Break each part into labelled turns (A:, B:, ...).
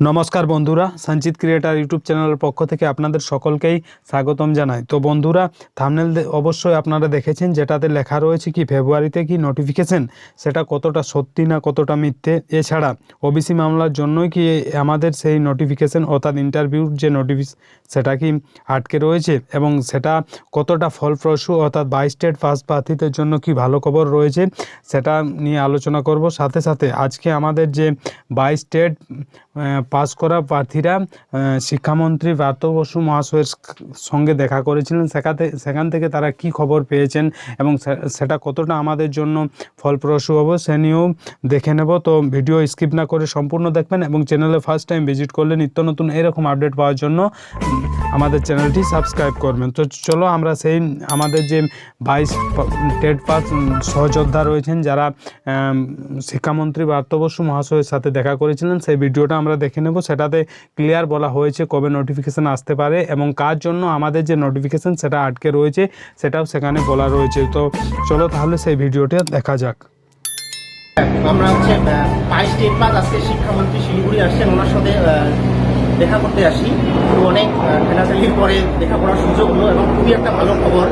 A: নমস্কার বন্ধুরা সঞ্চিত ক্রিয়েটার ইউটিউব চ্যানেলের পক্ষ থেকে আপনাদের সকলকেই স্বাগতম জানাই। তো বন্ধুরা, থামনেল অবশ্যই আপনারা দেখেছেন, যেটাতে লেখা রয়েছে কি ফেব্রুয়ারিতে কি নোটিফিকেশন সেটা কতটা সত্যি না কতটা মিথ্যে। এছাড়া ওবিসি মামলার জন্যই কি আমাদের সেই নোটিফিকেশন অর্থাৎ ইন্টারভিউর যে নোটিফিস সেটা কি আটকে রয়েছে? এবং সেটা কতটা ফলপ্রসূ, অর্থাৎ বাই স্টেট ফার্স্ট প্রার্থীদের জন্য কি ভালো খবর রয়েছে, সেটা নিয়ে আলোচনা করব। সাথে সাথে আজকে আমাদের যে বাই স্টেট পাস করা প্রার্থীরা শিক্ষামন্ত্রী ব্রাত্য বসু মহাশয়ের সঙ্গে দেখা করেছিলেন। সেখাতে, সেখান থেকে তারা কি খবর পেয়েছেন এবং সেটা কতটা আমাদের জন্য ফলপ্রসূ হবে, সে নিয়েও দেখে নেব। তো ভিডিও স্কিপ না করে সম্পূর্ণ দেখবেন এবং চ্যানেলে ফার্স্ট টাইম ভিজিট করলে নিত্য নতুন এরকম আপডেট পাওয়ার জন্য আমাদের চ্যানেলটি সাবস্ক্রাইব করবেন। তো চলো আমরা সেই, আমাদের যে বাইশ টেট পাস সহযোদ্ধা রয়েছেন, যারা শিক্ষামন্ত্রী ব্রাত্য বসু মহাশয়ের সাথে দেখা করেছিলেন, সেই ভিডিওটা আমরা দেখে নেব। সেটাতে ক্লিয়ার বলা হয়েছে কবে নোটিফিকেশান আসতে পারে এবং কার জন্য আমাদের যে নোটিফিকেশান সেটা আটকে রয়েছে, সেটাও সেখানে বলা রয়েছে। তো চলো তাহলে সেই ভিডিওটা দেখা যাক।
B: আমরা হচ্ছে বাইশ স্টেট পাস আজকে শিক্ষামন্ত্রী শিলিগুড়ি আসছেন। ওনার সাথে দেখা করতে আসি। তো অনেক ঠেলাঠেলির পরে দেখা করার সুযোগ হলো এবং খুবই একটা ভালো খবর।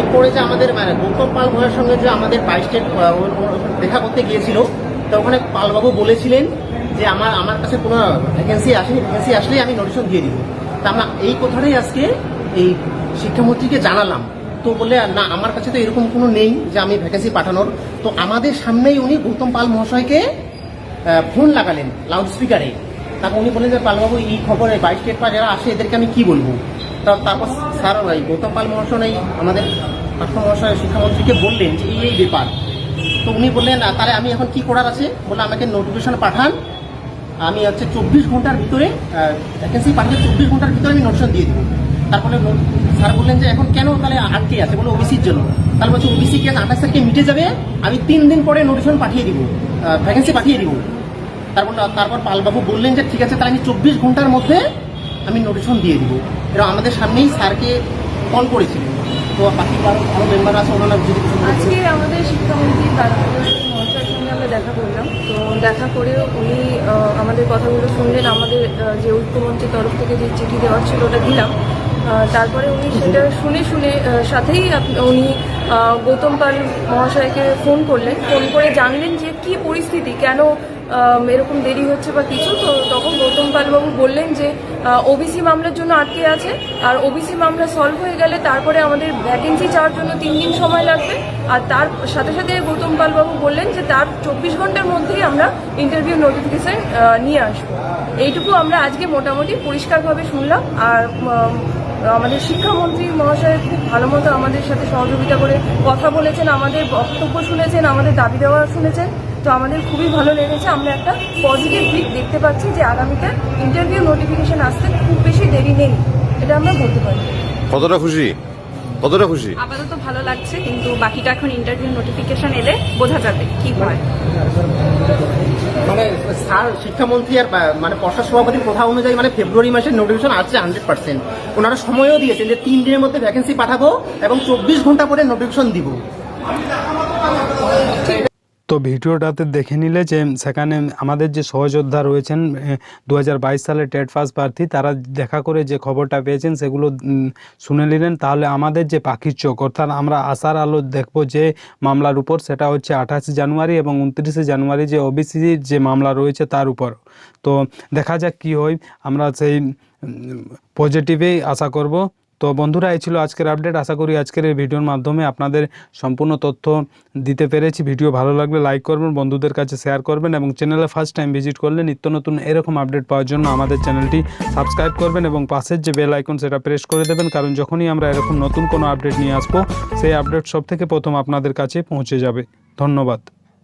B: এরপরে যে আমাদের মানে গৌতম পাল ভয়ের সঙ্গে যে আমাদের বাইশ স্টেট দেখা করতে গিয়েছিল, তো ওখানে পালবাবু বলেছিলেন যে আমার আমার কাছে কোনো ভ্যাকেন্সি আসেনি ভ্যাকেন্সি আসলেই আমি নোটিশন দিয়ে দিব। তা আমরা এই কথাটাই আজকে এই শিক্ষামন্ত্রীকে জানালাম। তো বলে, না, আমার কাছে তো এরকম কোনো নেই যে আমি ভ্যাকেন্সি পাঠানোর। তো আমাদের সামনেই উনি গৌতম পাল মহাশয়কে ফোন লাগালেন লাউড স্পিকারে তারপর উনি বললেন যে, পালবাবু, এই খবরে বাইশ স্টেট পা যারা আসে, এদেরকে আমি কি বলব? তা- তারপর স্যার গৌতম পাল মহাশয় আমাদের পার্থ মহাশয় শিক্ষামন্ত্রীকে বললেন যে, এই ব্যাপার। তো উনি বললেন তাহলে আমি এখন কি করার আছে? বলে আমাকে নোটিফিকেশন পাঠান। আমি হচ্ছে চব্বিশ ঘণ্টার ভিতরে ভ্যাকেন্সি পাঠিয়ে চব্বিশ ঘণ্টার ভিতরে আমি নোটিশন দিয়ে দেবো। তারপরে স্যার বললেন যে, এখন কেন তাহলে আটকে আছে? বলে ওবিসির জন্য। তাহলে বলছে ওবিসি কেস আঠাশ তারিখে মিটে যাবে, আমি তিন দিন পরে নোটিশন পাঠিয়ে দিব ভ্যাকেন্সি পাঠিয়ে দিব। তারপর তারপর পালবাবু বললেন যে, ঠিক আছে, তাহলে আমি চব্বিশ ঘণ্টার মধ্যে আমি নোটিশন দিয়ে দিব। এরা আমাদের সামনেই স্যারকে কল করেছিলেন। তো বাকি আরও আরও মেম্বার আছে, ওনারা যদি
C: আজকে আমাদের শিক্ষামন্ত্রী আমরা দেখা করলাম। তো দেখা করে উনি আহ, আমাদের কথাগুলো শুনলেন আমাদের যে ঐক্যমন্ত্রীর তরফ থেকে যে চিঠি দেওয়ার ছিল ওটা দিলাম। তারপরে উনি সেটা শুনে শুনে সাথেই উনি গৌতম পাল মহাশয়কে ফোন করলেন। ফোন করে জানলেন যে কি পরিস্থিতি কেন এরকম দেরি হচ্ছে বা কিছু, তো তখন গৌতম পালবাবু বললেন যে ওবিসি মামলার জন্য আটকে আছে। আর ওবিসি মামলা সলভ হয়ে গেলে তারপরে আমাদের ভ্যাকেন্সি চাওয়ার জন্য তিন দিন সময় লাগবে। আর তার সাথে সাথে গৌতম পালবাবু বললেন যে, তার চব্বিশ ঘণ্টার মধ্যেই আমরা ইন্টারভিউ নোটিফিকেশন নিয়ে আসব। এইটুকু আমরা আজকে মোটামুটি পরিষ্কারভাবে শুনলাম। আর আমাদের শিক্ষামন্ত্রী মহাশয় খুব ভালো মতো আমাদের সাথে সহযোগিতা করে কথা বলেছেন, আমাদের বক্তব্য শুনেছেন, আমাদের দাবি দেওয়া শুনেছেন। তো আমাদের খুবই ভালো লেগেছে। আমরা একটা পজিটিভ দিক দেখতে পাচ্ছি যে আগামীতে ইন্টারভিউ নোটিফিকেশন আসতে খুব বেশি দেরি নেই। এটা আমরা বলতে পারি।
D: কতটা খুশি? কতটা খুশি?
E: আপাতত ভালো লাগছে কিন্তু বাকিটা এখন ইন্টারভিউ নোটিফিকেশন এলে বোঝা যাবে কি হয়।
B: মানে স্যার শিক্ষামন্ত্রী আর মানে পর্ষদ সভাপতির কথা অনুযায়ী মানে ফেব্রুয়ারি মাসের নোটিফিকেশন আসছে হান্ড্রেড পার্সেন্ট ওনারা সময়ও দিয়েছেন যে তিন দিনের মধ্যে ভ্যাকেন্সি পাঠাবো এবং চব্বিশ ঘণ্টা পরে নোটিফিকেশন দিব।
A: তো ভিডিওটাতে দেখে নিলে যে সেখানে আমাদের যে সহযোদ্ধা রয়েছেন দু হাজার বাইশ সালে টেট পাস প্রার্থী, তারা দেখা করে যে খবরটা পেয়েছেন, সেগুলো শুনে নিলেন। তাহলে আমাদের যে পাখির চোখ, অর্থাৎ আমরা আশার আলো দেখব যে মামলার উপর, সেটা হচ্ছে আঠাশে জানুয়ারি এবং উনত্রিশে জানুয়ারি যে ওবিসির যে মামলা রয়েছে তার উপর। তো দেখা যাক কী হয়, আমরা সেই পজিটিভেই আশা করব। তো বন্ধুরা, এই ছিল আজকের আপডেট আশা করি আজকের এই ভিডিওর মাধ্যমে আপনাদের সম্পূর্ণ তথ্য দিতে পেরেছি। ভিডিও ভালো লাগলে লাইক করবেন, বন্ধুদের কাছে শেয়ার করবেন এবং চ্যানেলে ফার্স্ট টাইম ভিজিট করলে নিত্য নতুন এরকম আপডেট পাওয়ার জন্য আমাদের চ্যানেলটি সাবস্ক্রাইব করবেন এবং পাশের যে বেল আইকন সেটা প্রেস করে দেবেন। কারণ যখনই আমরা এরকম নতুন কোনো আপডেট নিয়ে আসব, সেই আপডেট সব থেকে প্রথম আপনাদের কাছে পৌঁছে যাবে। ধন্যবাদ।